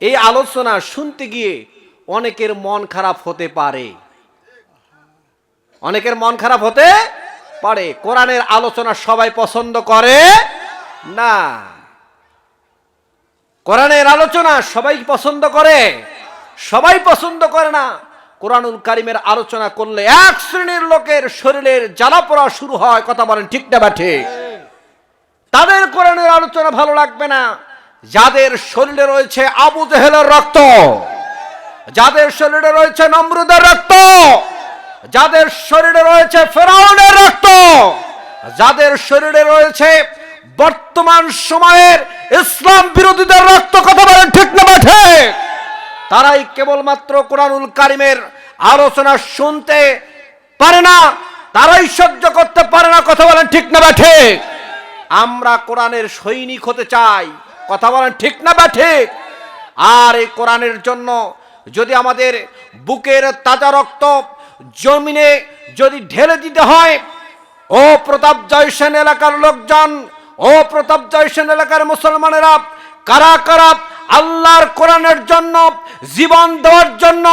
এই আলোচনা শুনতে গিয়ে অনেকের মন খারাপ হতে পারে। অনেকের মন খারাপ হতে পারে। কোরআনের আলোচনা সবাই পছন্দ করে? না। কোরআনের আলোচনা সবাই পছন্দ করে? সবাই পছন্দ করে না। কোরআনুল কারিমের আলোচনা করলে এক শ্রেণির লোকের শরীরের জ্বালা পড়া শুরু হয়। কথা বলেন ঠিক না বা ঠিক? তাদের কোরআনের আলোচনা ভালো লাগবে না। যাদের শরীরে রয়েছে আবু জেহেলের রক্ত, যাদের শরীরে রয়েছে নমরুদের রক্ত, যাদের শরীরে রয়েছে ফেরাউনের রক্ত, যাদের শরীরে রয়েছে বর্তমান সময়ের ইসলাম বিরোধীদের রক্ত, কথা বলেন ঠিক না ঠিক তারাই কেবলমাত্র কোরআনুল কারিমের আলোচনা শুনতে পারে না, তারাই সহ্য করতে পারে না, কথা বলেন ঠিক না ঠিক আমরা কোরআনের সৈনিক হতে চাই। কথা বলেন ঠিক না বা ঠিক? আর এই কোরআনের জন্য যদি আমাদের বুকের তাজা রক্ত জমিনে যদি ঢেলে দিতে হয় ও প্রতাপ জয়সেন এলাকার লোকজন ও প্রতাপ জয়সেন এলাকার মুসলমানেরা কারা কারা আল্লাহর কোরআনের জন্য জীবন দেওয়ার জন্য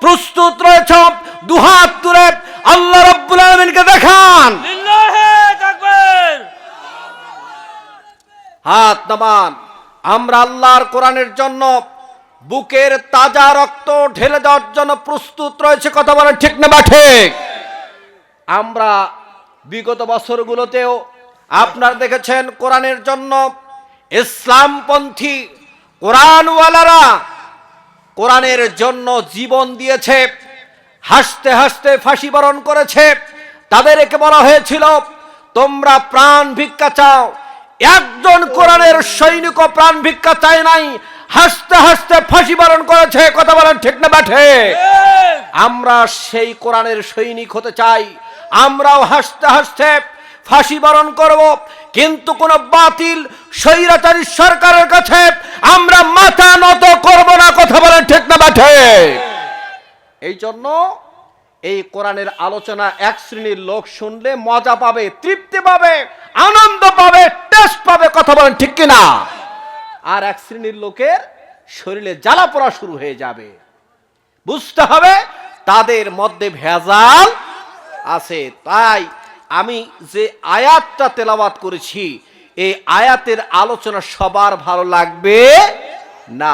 প্রস্তুত রয়েছে দুহাত তুলে আল্লাহ রব্বুল আলমিনকে দেখান। হাত নামান। আমরা আল্লাহর কোরআনের জন্য বুকের তাজা রক্ত ঢেলে দেওয়ার জন্য প্রস্তুত রয়েছে, কথা বলেন ঠিক না বা ঠিক? আমরা বিগত বছরগুলোতেও আপনারা দেখেছেন কোরআনের জন্য ইসলামপন্থী কোরআনওয়ালারা কোরআনের জন্য জীবন দিয়েছে, হাসতে হাসতে ফাঁসি বরণ করেছে। তাদেরকে বলা হয়েছিল, তোমরা প্রাণ ভিক্ষা চাও একজন কোরআনের সৈনিক প্রাণ ভিক্ষা চায় নাই। হাসতে হাসতে ফাঁসি বরণ করেছে। কথা বলেন ঠিক না বাঠে আমরা সেই কোরআনের সৈনিক হতে চাই। আমরাও হাসতে হাসতে ফাঁসি বরণ করব। কিন্তু কোন বাতিল স্বৈরাচারী সরকারের কাছে আমরা মাথা নত করব না। কথা বলেন ঠিক না বাঠে এই জন্য এই কোরআনের আলোচনা এক শ্রেণির লোক শুনলে মজা পাবে, তৃপ্তি পাবে, আনন্দ পাবে টেস্ট পাবে, কথা বলেন ঠিক কিনা? আর এক শ্রেণির লোকের শরীরে জ্বালা পড়া শুরু হয়ে যাবে। বুঝতে হবে, তাদের মধ্যে ভেজাল আছে। তাই আমি যে আয়াতটা তেলাবাদ করেছি, এই আয়াতের আলোচনা সবার ভালো লাগবে না।